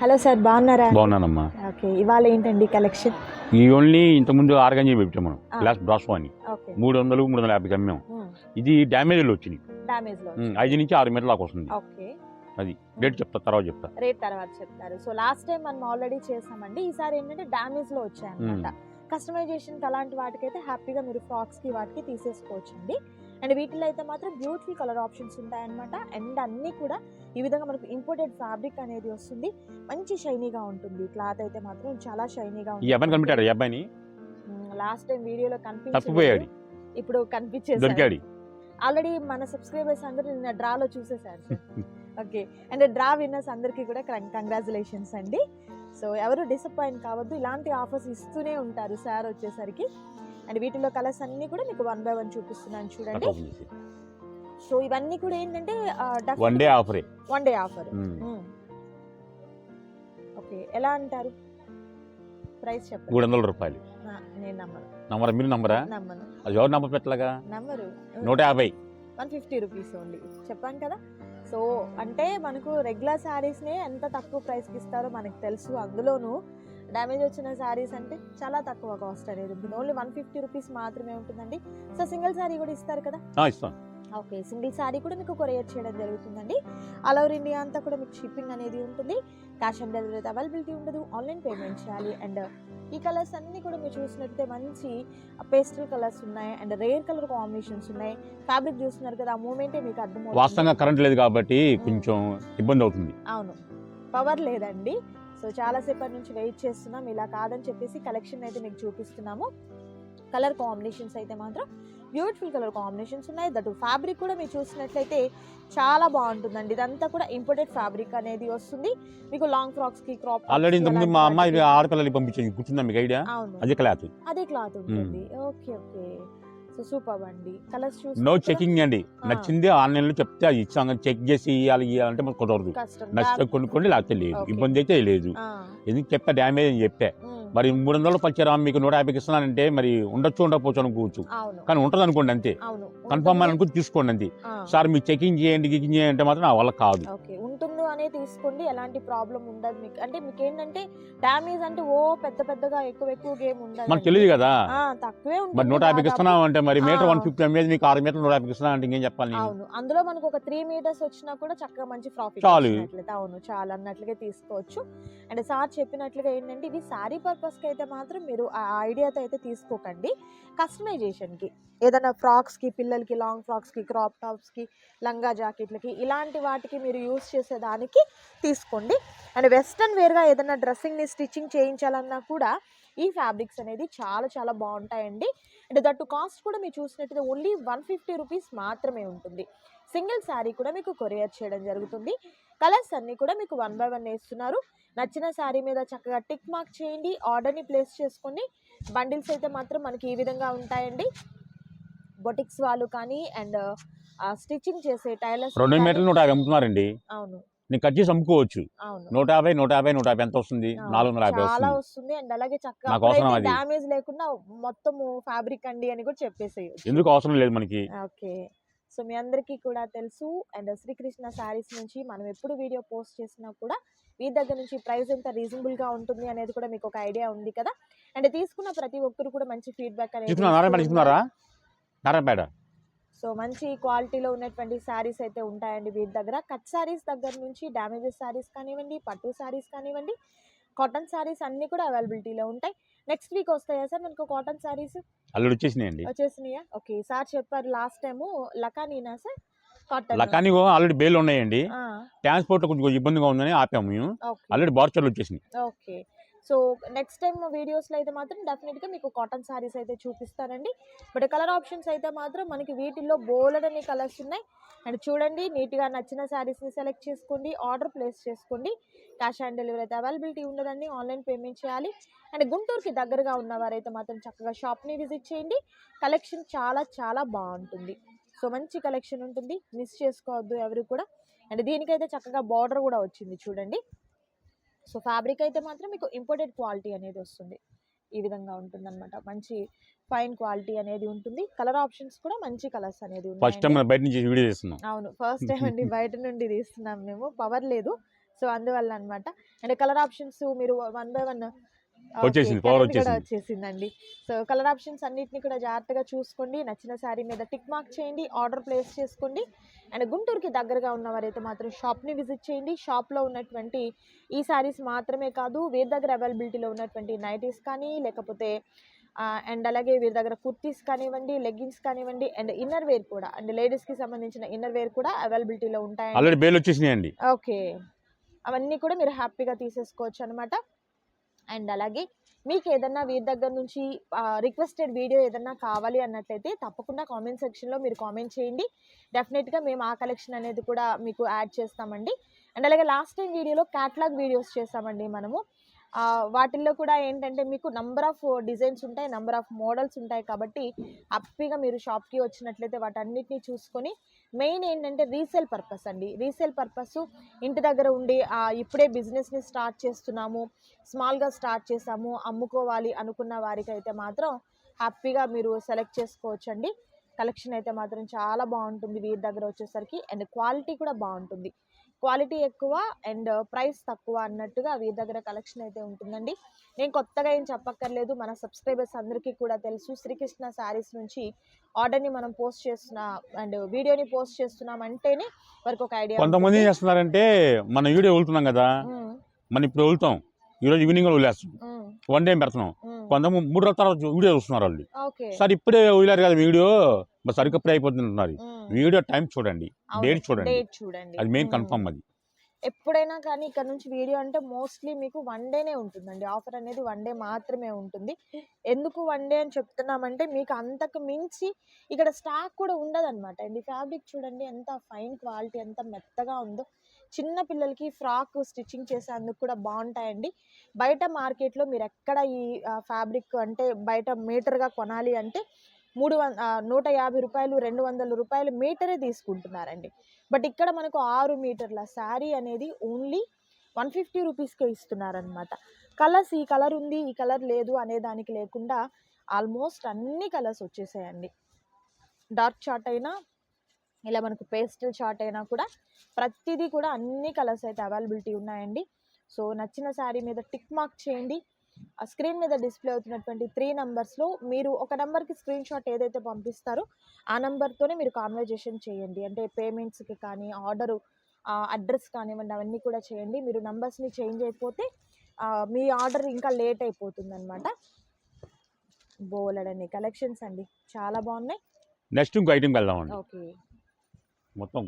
Hello sir బాగున్నారా? బాగున్నానమ్మా. Okay ఇవాళ ఏంటండి కలెక్షన్? ఈ ఓన్లీ ఇంతకుముందు ఆరు గంజి పెట్టాం మనం. గ్లాస్ బ్రాస్వో అని మూడు వందలు మూడు వందల యాభై అమ్మాం. ఇది డ్యామేజ్లు వచ్చినాయి. ఐదు నుంచి ఆరు మీటర్ల దాకా వస్తుంది. అది రేట్ చెప్తా తర్వాత చెప్తా. రేట్ తర్వాత చెప్తారు. సో లాస్ట్ టైం మనం ఆల్రెడీ చేసామండి. ఈసారి ఏంటంటే డామేజ్లో వచ్చాయన్నమాట. కస్టమైజేషన్ అలాంటి వాటికైతే హ్యాపీగా మీరు ఫ్రాక్స్కి వాటికి తీసేసుకోవచ్చు అండి అండ్ వీటిలో అయితే మాత్రం బ్యూటిఫుల్ కలర్ ఆప్షన్స్ ఉంటాయన్నమాట. అండ్ అన్ని కూడా ఈ విధంగా మనకు ఇంపోర్టెడ్ ఫ్యాబ్రిక్ అనేది వస్తుంది. మంచి షైనీగా ఉంటుంది. క్లాత్ అయితే మాత్రం చాలా షైనీగా ఈ అబ్బాయిని లాస్ట్ టైం వీడియోలో తప్పిపోయాడు. కనిపించి ఇప్పుడు కనిపించేది ఆల్రెడీ మన సబ్స్క్రైబర్స్ అందరూ నిన్న డ్రాలో చూసేసారు sir. Okay. And draw winners అందరికీ కూడా కంగ్రాచులేషన్స్ అండి. సో ఎవరు డిసప్పాయింట్ కావద్దు ఇలాంటి ఆఫర్స్ ఇస్తూనే ఉంటారు సార్ వచ్చేసరికి. అండ్ వీటిలో కలర్స్ అన్ని కూడా మీకు వన్ బై వన్ చూపిస్తున్నాను చూడండి. సో ఇవన్నీ కూడా ఏంటంటే one day ఆఫరే. One day offer. Okay ఎలా అంటారు? ప్రైస్ చెప్పండి. మూడు వందల రూపాయలు నేను నమ్మను. నంబర్ మీరు నంబరా నమ్మను. అది ఎవరు నంబర్ పెట్టలాగా నమ్మరు. నూట యాభై. One fifty rupees only. చెప్పాను కదా? సో అంటే మనకు రెగ్యులర్ శారీస్నే ఎంత తక్కువ ప్రైస్కి ఇస్తారో మనకు తెలుసు. అందులోనూ డ్యామేజ్ వచ్చిన శారీస్ అంటే చాలా తక్కువ కాస్ట్ అనేది ఉంటుంది. ఓన్లీ వన్ ఫిఫ్టీ రూపీస్ మాత్రమే ఉంటుందండి. సో సింగిల్ శారీ కూడా ఇస్తారు కదా? ఇస్తాను ఓకే సింగిల్ శారీ కూడా మీకు కొరియర్ చేయడం జరుగుతుందండి. ఆల్ ఓవర్ ఇండియా అంతా కూడా మీకు షిప్పింగ్ అనేది ఉంటుంది. క్యాష్ ఆన్ డెలివరీ అవైలబిలిటీ ఉండదు. ఆన్లైన్ పేమెంట్ చేయాలి. అండ్ ఈ కలర్స్ అన్ని కూడా మీరు చూసినట్లయితే మంచి పేస్టల్ కలర్స్ ఉన్నాయి అండ్ రేర్ కలర్ కాంబినేషన్స్ ఉన్నాయి. ఫ్యాబ్రిక్ చూస్తున్నారు కదా ఆ మూమెంటే మీకు అర్థం వాస్తవంగా కరెంట్ లేదు కాబట్టి కొంచెం ఇబ్బంది అవుతుంది. అవును. పవర్ లేదండి. సో చాలా సేపటి నుంచి వెయిట్ చేస్తున్నాం. ఇలా కాదని చెప్పేసి కలెక్షన్ అయితే మీకు చూపిస్తున్నాము. కలర్ కాంబినేషన్స్ అయితే మాత్రం బ్యూటిఫుల్ కలర్ కాంబినేషన్స్ ఉన్నాయి. దట్ ఫ్యాబ్రిక్ కూడా మీరు చూసినట్లయితే చాలా బాగుంటుందండి. ఇదంతా కూడా ఇంపోర్టెడ్ ఫ్యాబ్రిక్ అనేది వస్తుంది. మీకు లాంగ్ ఫ్రాక్స్కి క్రాప్ ఆల్రెడీ ఇంతకుముందు మా అమ్మాయి ఆడపిల్లలకి పంపించింది. గుర్తుందా మీకు ఐడియా? అది క్లాత్. అదే క్లాత్ ఉంటుంది. Okay okay. సో సూపర్ అండి. కలర్స్ చూసి నో చెకింగ్ అండి. నచ్చింది ఆన్లైన్లో చెప్తే అది ఇచ్చాం. చెక్ చేసి ఇవ్వాలి ఇవ్వాలంటే మనకు కుదరదు. నచ్చితే కొనుక్కోండి లేకపోతే లేదు. ఇబ్బంది అయితే లేదు. ఎందుకు చెప్పా? డ్యామేజ్ అని చెప్పా. మరి మూడు వందలు పచ్చారా మీకు నూట యాభైకి ఇస్తున్నానంటే మరి ఉండొచ్చు ఉండకపోవచ్చు అనుకోవచ్చు. కానీ ఉంటుంది అనుకోండి అంతే కన్ఫర్మ్ అని. అనుకుని తీసుకోండి అంతే. సార్ మీరు చెకింగ్ చేయండి గికింగ్ చేయండి అంటే మాత్రం నా వల్ల కాదు. అనే తీసుకోండి ఎలాంటి ప్రాబ్లం ఉండదు మీకు అంటే మీకు ఏంటంటే డ్యామేజ్ అంటే ఓ పెద్ద పెద్దగా ఎక్కువ ఎక్కువ గేమ్ ఉండదు మనకు తెలియదు కదా తక్కువే ఉంటుంది నూట దాదాపు. ఇస్తున్నాం అంటే మరి మీటర్. వన్ ఫిఫ్టీ ఎంఏజ్ మీకు ఆరు మీటర్ నూట యాభైకి ఇస్తున్నా అంటే ఇంకేం చెప్పాలి? అవును అందులో మనకు ఒక త్రీ మీటర్స్ వచ్చినా కూడా చక్కగా మంచి ప్రాఫిట్ చాలు. అవును చాలా అన్నట్లుగా తీసుకోవచ్చు అండ్ సార్ చెప్పినట్లుగా ఏంటంటే ఇది శారీ పర్పస్కి అయితే మాత్రం మీరు ఆ ఐడియాతో అయితే తీసుకోకండి కస్టమైజేషన్కి ఏదైనా ఫ్రాక్స్కి పిల్లలకి లాంగ్ ఫ్రాక్స్కి క్రాప్ టాప్స్కి లంగా జాకెట్లకి ఇలాంటి వాటికి మీరు యూస్ చేసేదానికి తీసుకోండి. అండ్ వెస్ట్రన్ వేర్గా ఏదైనా డ్రెస్సింగ్ని స్టిచ్చింగ్ చేయించాలన్నా కూడా ఈ ఫ్యాబ్రిక్స్ అనేది చాలా చాలా బాగుంటాయండి. అండ్ దట్టు కాస్ట్ కూడా మీరు చూసినట్టయితే ఓన్లీ వన్ ఫిఫ్టీ రూపీస్ మాత్రమే ఉంటుంది. సింగిల్ శారీ కూడా మీకు కొరియర్ చేయడం జరుగుతుంది. కలర్స్ అన్నీ కూడా మీకు వన్ బై వన్ వేస్తున్నారు. నచ్చిన శారీ మీద చక్కగా టిక్ మార్క్ చేయండి. ఆర్డర్ని ప్లేస్ చేసుకోండి బండిల్స్ అయితే మాత్రం మనకి ఈ విధంగా ఉంటాయండి. బొటిక్స్ వాళ్ళు కానీ అండ్ స్టిచ్చింగ్ చేసే టైలర్స్ రెండు మీటర్లు నూట యాభై అమ్ముతున్నారండి. అవును. నేను కట్ చేసి అమ్ముకోవచ్చు. నూట యాభై నూట యాభై నూట యాభై ఎంత వస్తుంది. నాలుగు వందల యాభై వస్తుంది. అండ్ అలాగే చక్కగా నాకు అవసరం అది. డ్యామేజ్ లేకుండా మొత్తము ఫ్యాబ్రిక్ అండి అని కూడా చెప్పేసేయచ్చు. ఎందుకు అవసరం లేదు మనకి? ఓకే. సో మీ అందరికీ కూడా తెలుసు అండ్ శ్రీకృష్ణ శారీస్ నుంచి మనం ఎప్పుడు వీడియో పోస్ట్ చేసినా కూడా మీ దగ్గర నుంచి ప్రైస్ ఎంత రీజనబుల్గా ఉంటుంది అనేది కూడా మీకు ఒక ఐడియా ఉంది కదా. అండ్ తీసుకున్న ప్రతి ఒక్కరు కూడా మంచి ఫీడ్బ్యాక్ అనేది నారాయణపేట సో మంచి క్వాలిటీలో ఉన్నటువంటి శారీస్ అయితే ఉంటాయండి వీరి దగ్గర. కట్ శారీస్ దగ్గర నుంచి డ్యామేజెస్ శారీస్ కానివ్వండి పట్టు శారీస్ కానివ్వండి కాటన్ శారీస్ అన్నీ కూడా అవైలబిలిటీలో ఉంటాయి. నెక్స్ట్ వీక్ వస్తాయా సార్ మనకు కాటన్ శారీస్? అల్లుడు వచ్చేసినాయండి. వచ్చేసినాయా? ఓకే సార్ చెప్పారు లాస్ట్ టైము లకానీనా సార్? లకాని ఆల్రెడీ బేలు ఉన్నాయండి. ట్రాన్స్పోర్ట్ కొంచెం ఇబ్బందిగా ఉందని ఆపాము మేము. ఆల్రెడీ బార్చర్లు వచ్చేసినాయి. ఓకే. సో నెక్స్ట్ టైం వీడియోస్లో అయితే మాత్రం డెఫినెట్గా మీకు కాటన్ శారీస్ అయితే చూపిస్తానండి. బట్ కలర్ ఆప్షన్స్ అయితే మాత్రం మనకి వీటిల్లో బోలెడని కలర్స్ ఉన్నాయి. అండ్ చూడండి నీట్గా నచ్చిన శారీస్ని సెలెక్ట్ చేసుకోండి ఆర్డర్ ప్లేస్ చేసుకోండి. క్యాష్ ఆన్ డెలివరీ అయితే అవైలబిలిటీ ఉండదండి ఆన్లైన్ పేమెంట్ చేయాలి. అండ్ గుంటూరుకి దగ్గరగా ఉన్నవారైతే మాత్రం చక్కగా షాప్ని విజిట్ చేయండి. కలెక్షన్ చాలా చాలా బాగుంటుంది. సో మంచి కలెక్షన్ ఉంటుంది. మిస్ చేసుకోవద్దు ఎవరు కూడా. అండ్ దీనికైతే చక్కగా బార్డర్ కూడా వచ్చింది చూడండి. సో ఫ్యాబ్రిక్ అయితే మాత్రం మీకు ఇంపోర్టెడ్ క్వాలిటీ అనేది వస్తుంది. ఈ విధంగా ఉంటుందన్నమాట. మంచి ఫైన్ క్వాలిటీ అనేది ఉంటుంది. కలర్ ఆప్షన్స్ కూడా మంచి కలర్స్ అనేది ఫస్ట్ టైం ఉన్నాయి బయట నుంచి వీడియో చేస్తున్నాం అవును. ఫస్ట్ టైం అండి బయట నుండి తీస్తున్నాం మేము. పవర్ లేదు. సో అందువల్ల అన్నమాట. అండ్ కలర్ ఆప్షన్స్ మీరు వన్ బై వన్ వచ్చేసింది, కూడా వచ్చేసింది. వచ్చేసిందండి. సో కలర్ ఆప్షన్స్ అన్నిటిని కూడా జాగ్రత్తగా చూసుకోండి. నచ్చిన శారీ మీద టిక్ మార్క్ చేయండి ఆర్డర్ ప్లేస్ చేసుకోండి. అండ్ గుంటూరుకి దగ్గరగా ఉన్నవారైతే మాత్రం షాప్ని విజిట్ చేయండి. షాప్లో ఉన్నటువంటి ఈ శారీస్ మాత్రమే కాదు వీరి దగ్గర అవైలబిలిటీలో ఉన్నటువంటి నైటీస్ కానీ లేకపోతే అండ్ అలాగే వీరి దగ్గర కుర్తీస్ కానివ్వండి లెగ్గిన్స్ కానివ్వండి అండ్ ఇన్నర్ వేర్ కూడా. అండ్ లేడీస్కి సంబంధించిన ఇన్నర్ వేర్ కూడా అవైలబిలిటీలో ఉంటాయి ఆల్రెడీ బేల్ వచ్చేసినాయండి. ఓకే. అవన్నీ కూడా మీరు హ్యాపీగా తీసేసుకోవచ్చు అనమాట అండ్ అలాగే మీకు ఏదన్నా వీరి దగ్గర నుంచి రిక్వెస్టెడ్ వీడియో ఏదన్నా కావాలి అన్నట్లయితే తప్పకుండా కామెంట్ సెక్షన్లో మీరు కామెంట్ చేయండి. డెఫినెట్గా మేము ఆ కలెక్షన్ అనేది కూడా మీకు యాడ్ చేస్తామండి. అండ్ అలాగే లాస్ట్ టైం వీడియోలో క్యాట్లాగ్ వీడియోస్ చేస్తామండి మనము. వాటిల్లో కూడా ఏంటంటే మీకు నంబర్ ఆఫ్ డిజైన్స్ ఉంటాయి నంబర్ ఆఫ్ మోడల్స్ ఉంటాయి కాబట్టి హ్యాపీగా మీరు షాప్కి వచ్చినట్లయితే వాటన్నిటిని చూసుకొని మెయిన్ ఏంటంటే రీసేల్ పర్పస్ అండి. రీసేల్ పర్పస్ ఇంటి దగ్గర ఉండి ఇప్పుడే బిజినెస్ని స్టార్ట్ చేస్తున్నాము స్మాల్గా స్టార్ట్ చేసాము అమ్ముకోవాలి అనుకున్న వారికైతే మాత్రం హ్యాపీగా మీరు సెలెక్ట్ చేసుకోవచ్చండి. కలెక్షన్ అయితే మాత్రం చాలా బాగుంటుంది వీరి దగ్గర వచ్చేసరికి. అండ్ క్వాలిటీ కూడా బాగుంటుంది. క్వాలిటీ ఎక్కువ అండ్ ప్రైస్ తక్కువ అన్నట్టుగా వీరి దగ్గర కలెక్షన్ అయితే ఉంటుందండి. నేను కొత్తగా ఏం చెప్పక్కర్లేదు మన సబ్స్క్రైబర్స్ అందరికీ కూడా తెలుసు. శ్రీకృష్ణ శారీస్ నుంచి ఆర్డర్ని మనం పోస్ట్ చేస్తున్నా అండ్ వీడియోని పోస్ట్ చేస్తున్నాం అంటేనే వరకు ఒక ఐడియా కొంతమంది చేస్తున్నారంటే మన వీడియో వెళ్తున్నాం కదా మనం ఇప్పుడు వెళ్తాం ఈరోజు ఈవినింగ్ వదిలేస్తాం వన్ డే పెడుతున్నాం. కొంతమంది మూడు రోజుల తర్వాత వీడియో చూస్తున్నారు వాళ్ళు. సార్ ఇప్పుడే వదిలేరు కదా వీడియో. మరి సరిగ్గా అయిపోతుంది వీడియో టైం చూడండి. డేట్ చూడండి. అది మెయిన్. కన్ఫర్మ్ అది. ఎప్పుడైనా కానీ ఇక్కడ నుంచి వీడియో అంటే మోస్ట్లీ మీకు వన్ డేనే ఉంటుందండి. ఆఫర్ అనేది వన్ డే మాత్రమే ఉంటుంది. ఎందుకు వన్ డే అని చెప్తున్నామంటే మీకు అంతకు మించి ఇక్కడ స్టాక్ కూడా ఉండదన్నమాట. అండి ఫ్యాబ్రిక్ చూడండి ఎంత ఫైన్ క్వాలిటీ ఎంత మెత్తగా ఉందో. చిన్న పిల్లలకి ఫ్రాక్ స్టిచ్చింగ్ చేసేందుకు కూడా బాగుంటాయండి. బయట మార్కెట్లో మీరు ఎక్కడ ఈ ఫ్యాబ్రిక్ అంటే బయట మీటర్గా కొనాలి అంటే మూడు వం నూట యాభై రూపాయలు రెండు వందల రూపాయలు మీటరే తీసుకుంటున్నారండి. బట్ ఇక్కడ మనకు ఆరు మీటర్ల శారీ అనేది ఓన్లీ వన్ ఫిఫ్టీ రూపీస్కే ఇస్తున్నారనమాట కలర్స్ ఈ కలర్ ఉంది ఈ కలర్ లేదు అనే దానికి లేకుండా ఆల్మోస్ట్ అన్ని కలర్స్ వచ్చేసాయండి. డార్క్ చార్ట్ అయినా ఇలా మనకు పేస్టల్ చాట్ అయినా కూడా ప్రతిదీ కూడా అన్ని కలర్స్ అయితే అవైలబిలిటీ ఉన్నాయండి. సో నచ్చిన శారీ మీద టిక్ మార్క్ చేయండి. ఆ స్క్రీన్ మీద డిస్ప్లే అవుతున్నటువంటి త్రీ నెంబర్స్లో మీరు ఒక నెంబర్కి స్క్రీన్ షాట్ ఏదైతే పంపిస్తారో ఆ నెంబర్తోనే మీరు కాన్వర్జేషన్ చేయండి. అంటే పేమెంట్స్కి కానీ ఆర్డరు అడ్రస్ కానివ్వండి అవన్నీ కూడా చేయండి. మీరు నంబర్స్ని చేంజ్ అయిపోతే మీ ఆర్డర్ ఇంకా లేట్ అయిపోతుంది అనమాట బోలెడన్ని కలెక్షన్స్ అండి. చాలా బాగున్నాయి. నెక్స్ట్ ఇంకో ఐటెంకి వెళ్దామండి. ఓకే మొత్తం